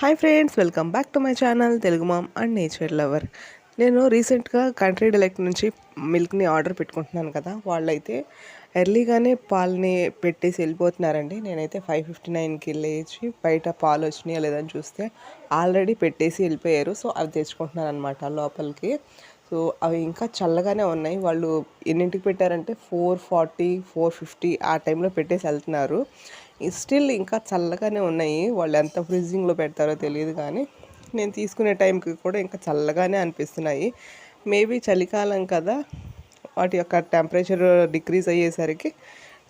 Hi friends welcome back to my channel Telugu mom and nature lover. నేను రీసెంట్గా country డిలెక్ట్ నుంచి మిల్క్ని order పెట్టుకుంటున్నాను కదా వాళ్ళైతే ఎర్లీగానే పాలని పెట్టేసి వెళ్ళిపోతున్నారండి. నేనైతే ఫైవ్ ఫిఫ్టీ నైన్కి లేచి బయట పాలు వచ్చినాయా లేదని చూస్తే ఆల్రెడీ పెట్టేసి వెళ్ళిపోయారు. సో అవి తెచ్చుకుంటున్నాను అనమాట లోపలికి. సో అవి ఇంకా చల్లగానే ఉన్నాయి. వాళ్ళు ఎన్నింటికి పెట్టారంటే ఫోర్ ఫార్టీ ఫోర్ ఫిఫ్టీ ఆ టైంలో పెట్టేసి వెళ్తున్నారు. స్టిల్ ఇంకా చల్లగానే ఉన్నాయి. వాళ్ళు ఎంత ఫ్రిడ్జింగ్లో పెడతారో తెలియదు కానీ నేను తీసుకునే టైంకి కూడా ఇంకా చల్లగానే అనిపిస్తున్నాయి. మేబీ చలికాలం కదా వాటి యొక్క టెంపరేచర్ డిక్రీజ్ అయ్యేసరికి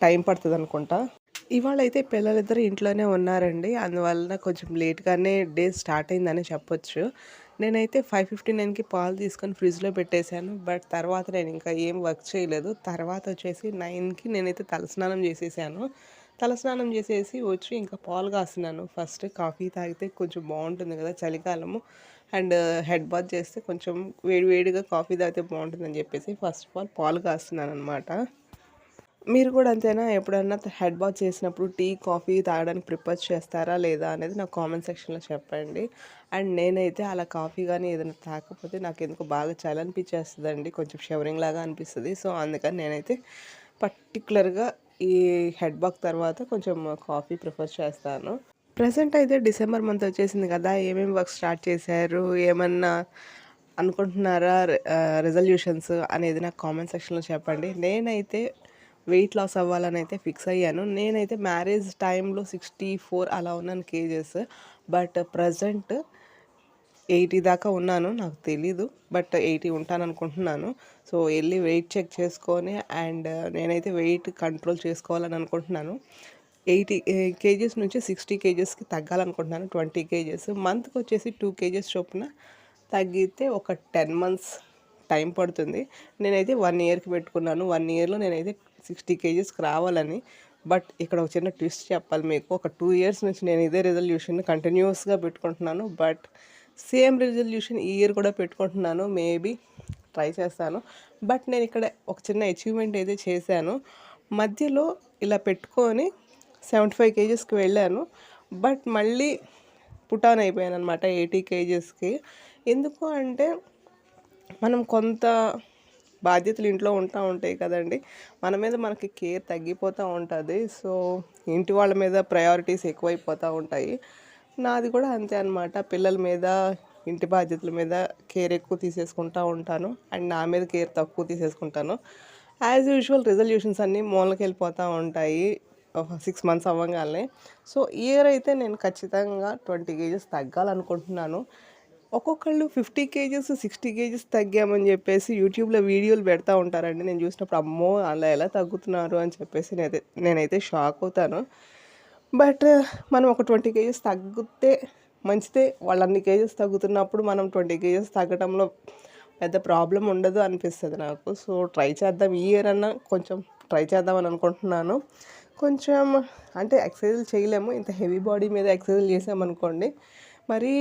టైం పడుతుంది అనుకుంటా. ఇవాళ అయితే పిల్లలిద్దరు ఇంట్లోనే ఉన్నారండి. అందువలన కొంచెం లేట్గానే డే స్టార్ట్ అయిందని చెప్పొచ్చు. నేనైతే ఫైవ్ ఫిఫ్టీ నైన్కి పాలు తీసుకొని ఫ్రిడ్జ్లో పెట్టేశాను. బట్ తర్వాత నేను ఇంకా ఏం వర్క్ చేయలేదు. తర్వాత వచ్చేసి నైన్కి నేనైతే తలస్నానం చేసేసాను. తలస్నానం చేసేసి వచ్చి ఇంకా పాలు కాస్తున్నాను. ఫస్ట్ కాఫీ తాగితే కొంచెం బాగుంటుంది కదా చలికాలము. అండ్ హెడ్ బాత్ చేస్తే కొంచెం వేడివేడిగా కాఫీ తాగితే బాగుంటుందని చెప్పేసి ఫస్ట్ ఆఫ్ ఆల్ పాలు కాస్తున్నాను అనమాట మీరు కూడా అంతేనా? ఎప్పుడన్నా హెడ్ బాత్ చేసినప్పుడు టీ కాఫీ తాగడానికి ప్రిపేర్ చేస్తారా లేదా అనేది నాకు కామెంట్ సెక్షన్లో చెప్పండి. అండ్ నేనైతే అలా కాఫీ కానీ ఏదైనా తాకపోతే నాకు ఎందుకు బాగా చలి అనిపించేస్తుందండి కొంచెం షవరింగ్ లాగా అనిపిస్తుంది. సో అందుకని నేనైతే పర్టికులర్గా ఈ హెడ్ బాక్ తర్వాత కొంచెం కాఫీ ప్రిఫర్ చేస్తాను. ప్రజెంట్ అయితే డిసెంబర్ మంత్ వచ్చేసింది కదా ఏమేమి వర్క్ స్టార్ట్ చేశారు ఏమన్నా అనుకుంటున్నారా రెజల్యూషన్స్ అనేది నాకు కామెంట్ సెక్షన్లో చెప్పండి. నేనైతే వెయిట్ లాస్ అవ్వాలని అయితే ఫిక్స్ అయ్యాను. నేనైతే మ్యారేజ్ టైంలో సిక్స్టీ ఫోర్ అలా ఉన్నాను కేజెస్ బట్ ప్రజెంట్ ఎయిటీ దాకా ఉన్నాను నాకు తెలీదు బట్ ఎయిటీ ఉంటాను అనుకుంటున్నాను సో వెళ్ళి వెయిట్ చెక్ చేసుకొని అండ్ నేనైతే వెయిట్ కంట్రోల్ చేసుకోవాలని అనుకుంటున్నాను. ఎయిటీ కేజెస్ నుంచి సిక్స్టీ కేజెస్కి తగ్గాలనుకుంటున్నాను ట్వంటీ కేజెస్. మంత్కి వచ్చేసి టూ కేజెస్ చొప్పున తగ్గితే ఒక టెన్ మంత్స్ టైం పడుతుంది. నేనైతే వన్ ఇయర్కి పెట్టుకున్నాను. వన్ ఇయర్లో నేనైతే సిక్స్టీ కేజీస్కి రావాలని. బట్ ఇక్కడ ఒక చిన్న ట్విస్ట్ చెప్పాలి మీకు. ఒక టూ ఇయర్స్ నుంచి నేను ఇదే రిజల్యూషన్ కంటిన్యూస్గా పెట్టుకుంటున్నాను. బట్ సేమ్ రిజల్యూషన్ ఈ ఇయర్ కూడా పెట్టుకుంటున్నాను. మేబీ ట్రై చేస్తాను. బట్ నేను ఇక్కడ ఒక చిన్న అచీవ్మెంట్ అయితే చేశాను. మధ్యలో ఇలా పెట్టుకొని సెవెంటీ ఫైవ్ కేజెస్కి వెళ్ళాను. బట్ మళ్ళీ పుటాన్ అయిపోయాను అనమాట ఎయిటీ కేజెస్కి. ఎందుకు అంటే మనం కొంత బాధ్యతలు ఇంట్లో ఉంటా ఉంటాయి కదండి. మన మీద మనకి కేర్ తగ్గిపోతూ ఉంటుంది. సో ఇంటి వాళ్ళ మీద ప్రయారిటీస్ ఎక్కువైపోతూ ఉంటాయి. నాది కూడా అంతే అనమాట పిల్లల మీద ఇంటి బాధ్యతల మీద కేర్ ఎక్కువ తీసేసుకుంటూ ఉంటాను. అండ్ నా మీద కేర్ తక్కువ తీసేసుకుంటాను. యాజ్ యూజువల్ రిజల్యూషన్స్ అన్నీ మూలకి వెళ్ళిపోతూ ఉంటాయి. సిక్స్ మంత్స్ అవ్వగానే. సో ఇయర్ అయితే నేను ఖచ్చితంగా ట్వంటీ కేజెస్ తగ్గాలనుకుంటున్నాను. ఒక్కొక్కళ్ళు ఫిఫ్టీ కేజెస్ సిక్స్టీ కేజెస్ తగ్గామని చెప్పేసి యూట్యూబ్లో వీడియోలు పెడతా ఉంటారండి. నేను చూసినప్పుడు అమ్మో అలా ఎలా తగ్గుతున్నారు అని చెప్పేసి నేనైతే నేనైతే షాక్ అవుతాను. బట్ మనం ఒక ట్వంటీ కేజీస్ తగ్గితే మంచిదే. వాళ్ళు అన్ని కేజెస్ తగ్గుతున్నప్పుడు మనం ట్వంటీ కేజెస్ తగ్గడంలో పెద్ద ప్రాబ్లం ఉండదు అనిపిస్తుంది నాకు. సో ట్రై చేద్దాం. ఈ ఇయర్ అన్నా కొంచెం ట్రై చేద్దామని అనుకుంటున్నాను. కొంచెం అంటే ఎక్సర్సైజ్ చేయలేము. ఇంత హెవీ బాడీ మీద ఎక్సర్సైజ్ చేసామనుకోండి మరి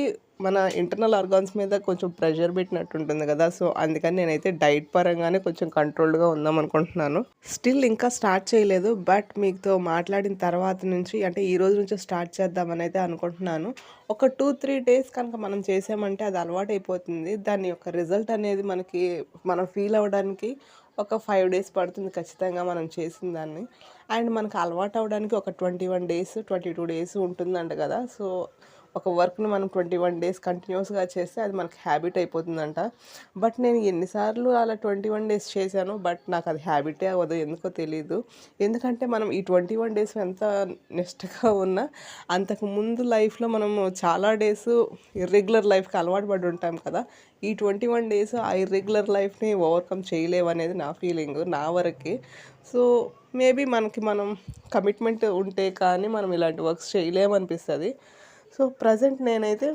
మన ఇంటర్నల్ ఆర్గాన్స్ మీద కొంచెం ప్రెషర్ పెట్టినట్టు ఉంటుంది కదా సో అందుకని నేనైతే డైట్ పరంగానే కొంచెం కంట్రోల్డ్గా ఉందాం అనుకుంటున్నాను. స్టిల్ ఇంకా స్టార్ట్ చేయలేదు బట్ మీతో మాట్లాడిన తర్వాత నుంచి అంటే ఈ రోజు నుంచి స్టార్ట్ చేద్దామని అయితే అనుకుంటున్నాను. ఒక టూ త్రీ డేస్ కనుక మనం చేసామంటే అది అలవాటు అయిపోతుంది దాని యొక్క రిజల్ట్ అనేది మనకి మనం ఫీల్ అవ్వడానికి ఒక ఫైవ్ డేస్ పడుతుంది ఖచ్చితంగా మనం చేసిన దాన్ని. అండ్ మనకు అలవాటు అవ్వడానికి ఒక twenty one days twenty two days ఉంటుందంట కదా సో ఒక వర్క్ని మనం ట్వంటీ వన్ డేస్ కంటిన్యూస్గా చేస్తే అది మనకు హ్యాబిట్ అయిపోతుందంట. బట్ నేను ఎన్నిసార్లు అలా ట్వంటీ వన్ డేస్ చేశాను బట్ నాకు అది హ్యాబిటే అవ్వదు. ఎందుకో తెలియదు ఎందుకంటే మనం ఈ ట్వంటీ వన్ డేస్ ఎంత నిష్టగా ఉన్నా అంతకు ముందు లైఫ్లో మనము చాలా డేస్ ఇర్రెగ్యులర్ లైఫ్కి అలవాటు పడి ఉంటాం కదా. ఈ ట్వంటీ వన్ డేస్ ఆ ఇర్రెగ్యులర్ లైఫ్ని ఓవర్కమ్ చేయలేవు అనేది నా ఫీలింగ్ నా వరకు. సో మేబీ మనకి మనం కమిట్మెంట్ ఉంటే కానీ మనం ఇలాంటి వర్క్స్ చేయలేమనిపిస్తుంది. సో ప్రజెంట్ నేనైతే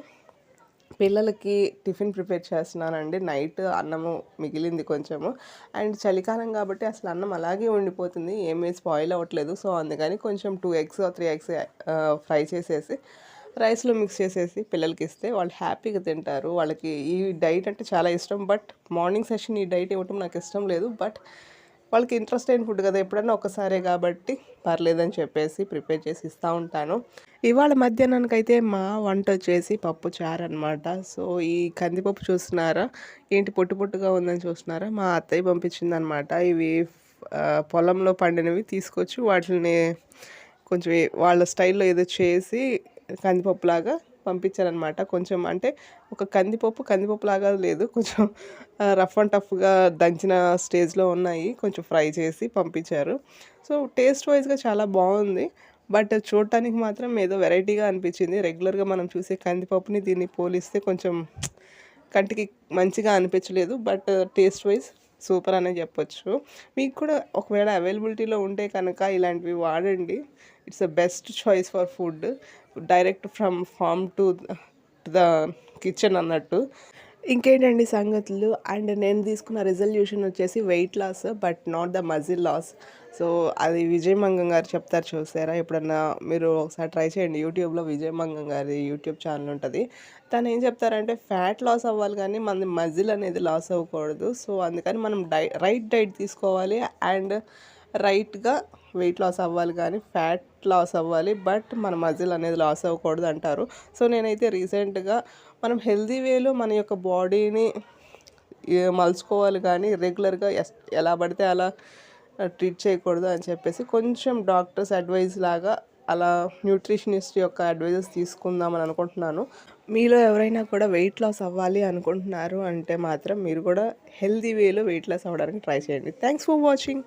పిల్లలకి టిఫిన్ ప్రిపేర్ చేస్తున్నానండి. నైట్ అన్నము మిగిలింది కొంచెము. అండ్ చలికాలం కాబట్టి అసలు అన్నం అలాగే ఉండిపోతుంది. ఏమీ స్పాయిల్ అవ్వట్లేదు. సో అందుకని కొంచెం two eggs three eggs fry చేసేసి రైస్లో మిక్స్ చేసేసి పిల్లలకి ఇస్తే వాళ్ళు హ్యాపీగా తింటారు. వాళ్ళకి ఈ డైట్ అంటే చాలా ఇష్టం. బట్ మార్నింగ్ సెషన్ ఈ డైట్ ఇవ్వటం నాకు ఇష్టం లేదు. బట్ వాళ్ళకి ఇంట్రెస్ట్ అయిన ఫుడ్ కదా ఎప్పుడన్నా ఒకసారే కాబట్టి పర్లేదని చెప్పేసి ప్రిపేర్ చేసి ఇస్తూ ఉంటాను. ఇవాళ మధ్యాహ్నానికి అయితే మా వంట వచ్చేసి పప్పు చారు అనమాట సో ఈ కందిపప్పు చూస్తున్నారా? ఏంటి పొట్టు పొట్టుగా ఉందని చూస్తున్నారా? మా అత్తయ్య పంపించింది అనమాట ఇవి పొలంలో పండినవి తీసుకొచ్చి వాటిని కొంచెం వాళ్ళ స్టైల్లో ఏదో చేసి కందిపప్పు లాగా పంపించారనమాట. కొంచెం అంటే ఒక కందిపప్పు కందిపప్పు లాగా లేదు. కొంచెం రఫ్ అండ్ టఫ్గా దంచిన స్టేజ్లో ఉన్నాయి. కొంచెం ఫ్రై చేసి పంపించారు. సో టేస్ట్ వైజ్గా చాలా బాగుంది. బట్ చూడటానికి మాత్రం ఏదో వెరైటీగా అనిపించింది. రెగ్యులర్గా మనం చూసే కందిపప్పుని దీన్ని పోలిస్తే కొంచెం కంటికి మంచిగా అనిపించలేదు. బట్ టేస్ట్ వైజ్ సూపర్ అనే చెప్పొచ్చు. మీకు కూడా ఒకవేళ అవైలబిలిటీలో ఉంటే కనుక ఇలాంటివి వాడండి. It's the best choice for food direct from farm to the kitchen అన్నట్టు. ఇంకేంటండి సంగతులు? అండ్ నేను తీసుకున్న రిజల్యూషన్ వచ్చేసి weight loss but not the muscle loss so అది విజయమంగం గారు చెప్తారు చూసారా? ఎప్పుడన్నా మీరు ఒకసారి ట్రై చేయండి. యూట్యూబ్లో విజయమంగం గారి యూట్యూబ్ ఛానల్ ఉంటుంది. తను ఏం చెప్తారంటే ఫ్యాట్ లాస్ అవ్వాలి కానీ మన మజిల్ అనేది లాస్ అవ్వకూడదు. సో అందుకని మనం డై రైట్ డైట్ తీసుకోవాలి. అండ్ రైట్గా వెయిట్ లాస్ అవ్వాలి కానీ ఫ్యాట్ లాస్ అవ్వాలి బట్ మన మజిల్ అనేది లాస్ అవ్వకూడదు అంటారు. సో నేనైతే రీసెంట్గా మనం హెల్దీ వేలో మన యొక్క బాడీని మలుచుకోవాలి కానీ రెగ్యులర్గా ఎస్ ఎలా పడితే అలా ట్రీట్ చేయకూడదు అని చెప్పేసి కొంచెం డాక్టర్స్ అడ్వైస్ లాగా అలా న్యూట్రిషనిస్ట్ యొక్క అడ్వైజెస్ తీసుకుందామని అనుకుంటున్నాను. మీలో ఎవరైనా కూడా వెయిట్ లాస్ అవ్వాలి అనుకుంటున్నారు అంటే మాత్రం మీరు కూడా హెల్దీ వేలో వెయిట్ లాస్ అవ్వడానికి ట్రై చేయండి. Thanks for watching